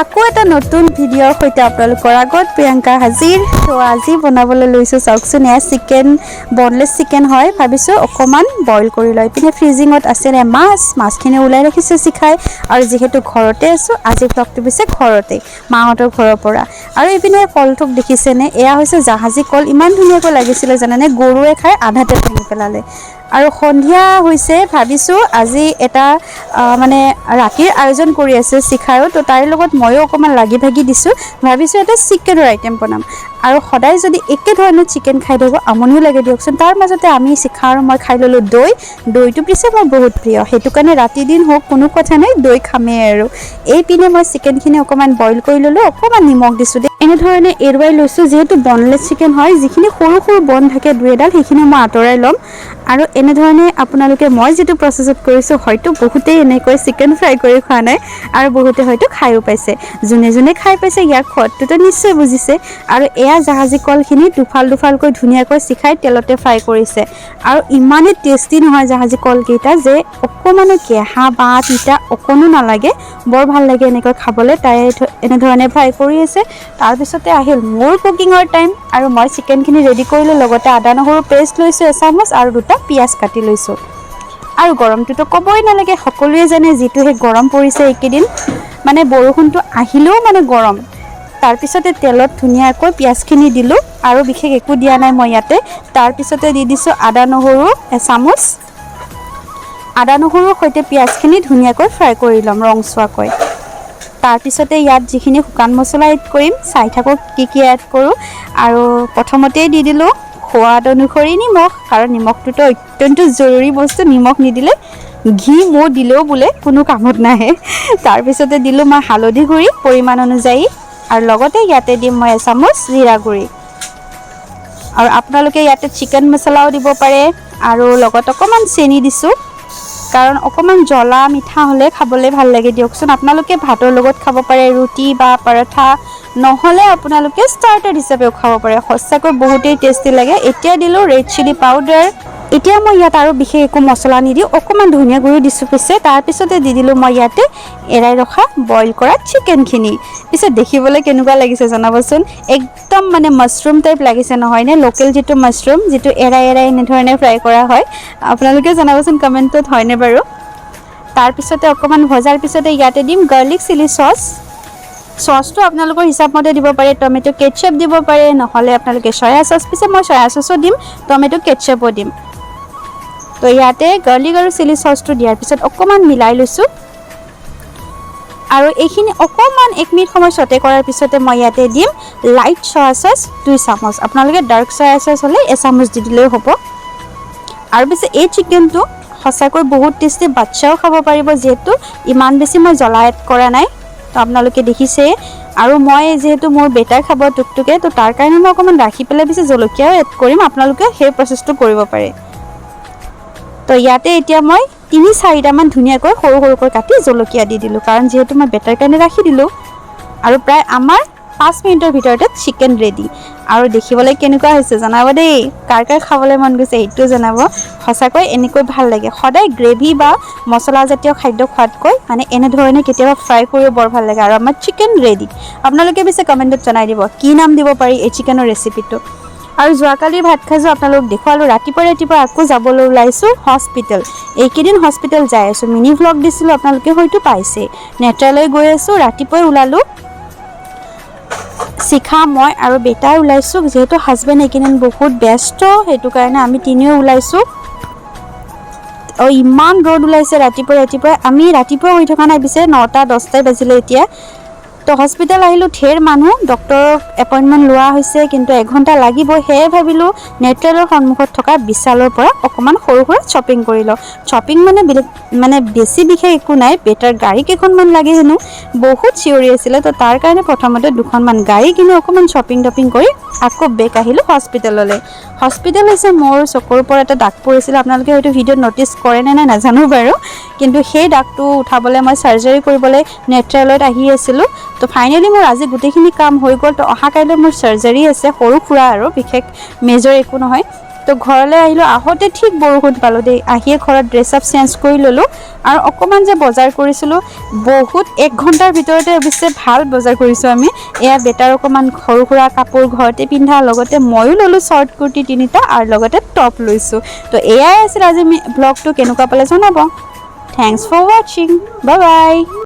আকৌ এটা নতুন ভিডিঅ'ৰ সৈতে আপোনালোকৰ আগত প্ৰিয়ংকা হাজিৰ। তো আজি বনাবলৈ লৈছোঁ, চাওকচোন, এয়া চিকেন বনলেছ চিকেন হয়। ভাবিছোঁ অকণমান বইল কৰি লয় পিনে ফ্ৰিজিঙত আছিলে মাছ, মাছখিনি ওলাই ৰাখিছোঁ চিখাই আৰু যিহেতু ঘৰতে আছোঁ, আজি ব্লগটো পিছে ঘৰতে, মাহঁতৰ ঘৰৰ পৰা। আৰু এইপিনে কলথোক দেখিছেনে? এয়া হৈছে জাহাজী কল। ইমান ধুনীয়াকৈ লাগিছিলে, জানেনে? গৰুৱে খাই আধাতে ভাঙি পেলালে। আৰু সন্ধিয়া হৈছে, ভাবিছোঁ আজি এটা মানে ৰাতিৰ আয়োজন কৰি আছে চিখাৰো তো তাইৰ লগত ময়ো অকণমান লাগি ভাগি দিছোঁ। ভাবিছোঁ এটা চিকেনৰ আইটেম বনাম। আৰু সদায় যদি একে ধৰণৰ চিকেন খাই থাকোঁ, আমনিও লাগে দিয়কচোন। তাৰ মাজতে আমি চিখা আৰু মই খাই ল'লোঁ দৈ। দৈটো পিছে মোৰ বহুত প্ৰিয়। সেইটো কাৰণে ৰাতি দিন হওক কোনো কথা নাই, দৈ খামেই আৰু। এইপিনে মই চিকেনখিনি অকণমান বইল কৰি ল'লোঁ, অকণমান নিমখ দিছোঁ দেই। এনেধৰণে এৰুৱাই লৈছোঁ, যিহেতু বনলেছ চিকেন হয়, যিখিনি সৰু সৰু বন থাকে দুই এডাল, সেইখিনি মই আঁতৰাই ল'ম। আৰু এনেধৰণে আপোনালোকে মই যিটো প্ৰচেছত কৰিছোঁ, হয়তো বহুতেই এনেকৈ চিকেন ফ্ৰাই কৰি খোৱা নাই আৰু বহুতে হয়তো খায়ো পাইছে। যোনে যোনে খাই পাইছে ইয়াৰ সোৱাদটোতো নিশ্চয় বুজিছে। আৰু এয়া জাহাজী কলখিনি দুফাল দুফালকৈ ধুনীয়াকৈ চিখাই তেলতে ফ্ৰাই কৰিছে। আৰু ইমানেই টেষ্টি নহয় জাহাজী কলকেইটা যে অকণমানো কেঁহা বা তিতা অকণো নালাগে। বৰ ভালো লাগে এনেকৈ খাবলৈ। তাই এনেধৰণে ফ্ৰাই কৰি আছে। তাৰপিছতে আহিল মোৰ কুকিঙৰ টাইম আৰু মই চিকেনখিনি ৰেডি কৰিলোঁ, লগতে আদা নহৰু পেষ্ট লৈছোঁ, এচামুচ আৰু দুটা পিঁয়াজ কাটি লৈছোঁ। আৰু গৰমটোতো ক'বই নালাগে, সকলোৱে জানে যিটোহে গৰম পৰিছে এইকেইদিন। মানে বৰষুণটো আহিলেও মানে গৰম। তাৰপিছতে তেলত ধুনীয়াকৈ পিঁয়াজখিনি দিলোঁ আৰু বিশেষ একো দিয়া নাই মই ইয়াতে। তাৰপিছতে দি দিছোঁ আদা, নহৰু, এচামুচ। আদা, নহৰুৰ সৈতে পিঁয়াজখিনি ধুনীয়াকৈ ফ্ৰাই কৰি ল'ম ৰংচোৱাকৈ তাৰপিছতে ইয়াত যিখিনি শুকান মছলা এড কৰিম, চাই থাকক কি কি এড কৰোঁ। আৰু প্ৰথমতেই দি দিলোঁ সোৱাদ অনুসৰি নিমখ কাৰণ নিমখটোতো অত্যন্ত জৰুৰী বস্তু নিমখ নিদিলে ঘি মৌ দিলেও বোলে কোনো কামত নাহে। তাৰপিছতে দিলোঁ মই হালধি গুড়ি পৰিমাণ অনুযায়ী আৰু লগতে ইয়াতে দিম মই এচামুচ জিৰা গুড়ি। আৰু আপোনালোকে ইয়াতে চিকেন মছলাও দিব পাৰে আৰু লগত অকণমান চেনি দিছোঁ। কাৰণ অকণমান জ্বলা মিঠা হ'লে খাবলৈ ভাল লাগে। দিয়কচোন আপোনালোকে ভাতৰ লগত খাব পাৰে ৰুটি বা পৰঠা। নহ'লে আপোনালোকে ষ্টাৰ্টাৰ হিচাপেও খাব পাৰে। সঁচাকৈ বহুতেই টেষ্টি লাগে। এতিয়া দিলোঁ ৰেড চিলি পাউডাৰ এতিয়া মই ইয়াত আৰু বিশেষ একো মছলা নিদিওঁ, অকণমান ধনিয়া গুড়ি দিছোঁ পিছে তাৰপিছতে দি দিলোঁ মই ইয়াতে এৰাই ৰখা বইল কৰা চিকেনখিনি পিছে দেখিবলৈ কেনেকুৱা লাগিছে জনাবচোন? একদম মানে মাছৰুম টাইপ লাগিছে নহয়নে লোকেল যিটো মাছৰুম যিটো এৰাই এৰাই এনেধৰণে ফ্ৰাই কৰা হয়। আপোনালোকে জনাবচোন কমেণ্টত হয়নে বাৰু? তাৰপিছতে অকণমান ভজাৰ পিছতে ইয়াতে দিম গাৰ্লিক চিলি চচ চচটো আপোনালোকৰ হিচাপমতে দিব পাৰে টমেট' কেটচাপ দিব পাৰে, নহ'লে আপোনালোকে চয়া চচ পিছে মই চয়া চচো দিম টমেট' কেটচাপো দিম। তো ইয়াতে গাৰ্লিক আৰু চিলি চচটো দিয়াৰ পিছত অকণমান মিলাই লৈছোঁ। আৰু এইখিনি অকণমান এক মিনিট সময় চতে কৰাৰ পিছতে মই ইয়াতে দিম লাইট চয়া চচ দুই চামুচ। আপোনালোকে ডাৰ্ক চয়া চচ হ'লে এচামুচ দি দিলেও হ'ব। আৰু পিছে এই চিকেনটো সঁচাকৈ বহুত টেষ্টি বাচ্ছাও খাব পাৰিব যিহেতু। ইমান বেছি মই জ্বলা এড কৰা নাই, তো আপোনালোকে দেখিছেই আৰু মই যিহেতু মোৰ বেটাই খাব টুকটুকে, তো তাৰ কাৰণে মই অকণমান ৰাখি পেলাই পিছে জলকীয়াও এড কৰিম। আপোনালোকে সেই প্ৰচেছটো কৰিব পাৰে। তো ইয়াতে এতিয়া মই তিনি চাৰিটামান ধুনীয়াকৈ সৰু সৰুকৈ কাটি জলকীয়া দি দিলোঁ কাৰণ যিহেতু মই বেটাৰ কাৰণে ৰাখি দিলোঁ। আৰু প্ৰায় আমাৰ পাঁচ মিনিটৰ ভিতৰতে চিকেন ৰেডি আৰু দেখিবলৈ কেনেকুৱা হৈছে জনাব দেই কাৰ কাৰ খাবলৈ মন গৈছে সেইটোও জনাব। সঁচাকৈ এনেকৈ ভাল লাগে। সদায় গ্ৰেভি বা মছলাজাতীয় খাদ্য খোৱাতকৈ মানে এনেধৰণে কেতিয়াবা ফ্ৰাই কৰিও বৰ ভাল লাগে। আৰু আমাৰ চিকেন ৰেডি আপোনালোকে পিছে কমেণ্টত জনাই দিব কি নাম দিব পাৰি এই চিকেনৰ ৰেচিপিটো আৰু যোৱাকালিৰ ভাত সাজো আপোনালোক দেখুৱালোঁ ৰাতিপুৱা ৰাতিপুৱা আকৌ যাবলৈ ওলাইছোঁ হস্পিটেল এইকেইদিন হস্পিটেল যাই আছোঁ। মিনি ভ্লগ দিছিলোঁ আপোনালোকে হয়তো পাইছেই নেত্ৰালৈ গৈ আছোঁ ৰাতিপুৱাই ওলালোঁ। শিখা মই আৰু বেটাই ওলাইছোঁ যিহেতু হাজবেণ্ড এইকেইদিন বহুত ব্যস্ত সেইটো কাৰণে আমি তিনিও ওলাইছোঁ। আৰু ইমান ৰ'দ ওলাইছে ৰাতিপুৱা ৰাতিপুৱা আমি ৰাতিপুৱা হৈ থকা নাই পিছে নটা দহটাই বাজিলে এতিয়া। তো হস্পিটেল আহিলোঁ ঢেৰ মানুহ ডক্টৰক এপইণ্টমেণ্ট লোৱা হৈছে কিন্তু এঘণ্টা লাগিব সেয়ে ভাবিলোঁ নেট্ৰেলৰ সন্মুখত থকা বিশালৰ পৰা অকণমান সৰু সুৰা শ্বপিং কৰি লওঁ। শ্বপিং মানে মানে বেছি বিশেষ একো নাই বেটাৰ গাড়ী কেইখনমান লাগে হেনো। বহুত চিঞৰি আছিলে তো তাৰ কাৰণে প্ৰথমতে দুখনমান গাড়ী কিনি অকণমান শ্বপিং টপিং কৰি আকৌ বেক আহিলোঁ হস্পিটেললৈ হস্পিটেল হৈছে মোৰ চকুৰ ওপৰত এটা দাগ পৰিছিলে। আপোনালোকে হয়তো ভিডিঅ'ত ন'টিচ কৰে নে নাই নাজানো বাৰু। কিন্তু সেই দাগটো উঠাবলৈ মই চাৰ্জাৰী কৰিবলৈ নেত্ৰালয়ত আহি আছিলোঁ। তো ফাইনেলি মোৰ আজি গোটেইখিনি কাম হৈ গ'ল। তো অহা কাইলৈ মোৰ চাৰ্জাৰী আছে, সৰু সুৰা আৰু বিশেষ মেজৰ একো নহয়। তো ঘৰলৈ আহিলোঁ। আহোঁতে ঠিক বৰষুণ পালোঁ দেই। আহিয়ে ঘৰত ড্ৰেছ আপ চেঞ্জ কৰি ল'লোঁ আৰু অকণমান যে বজাৰ কৰিছিলোঁ, বহুত এক ঘণ্টাৰ ভিতৰতে অৱশ্যে ভালো বজাৰ কৰিছোঁ আমি। এয়া বেটাৰ অকণমান সৰু সুৰা কাপোৰ ঘৰতে পিন্ধা, লগতে ময়ো ল'লোঁ শ্বৰ্ট কুৰ্তি তিনিটা আৰু লগতে টপ লৈছোঁ। তো এয়াই আছিল আজি ব্লগটো কেনেকুৱা পালে জনাব। থেংকছ ফৰ ৱাচিং বাই বাই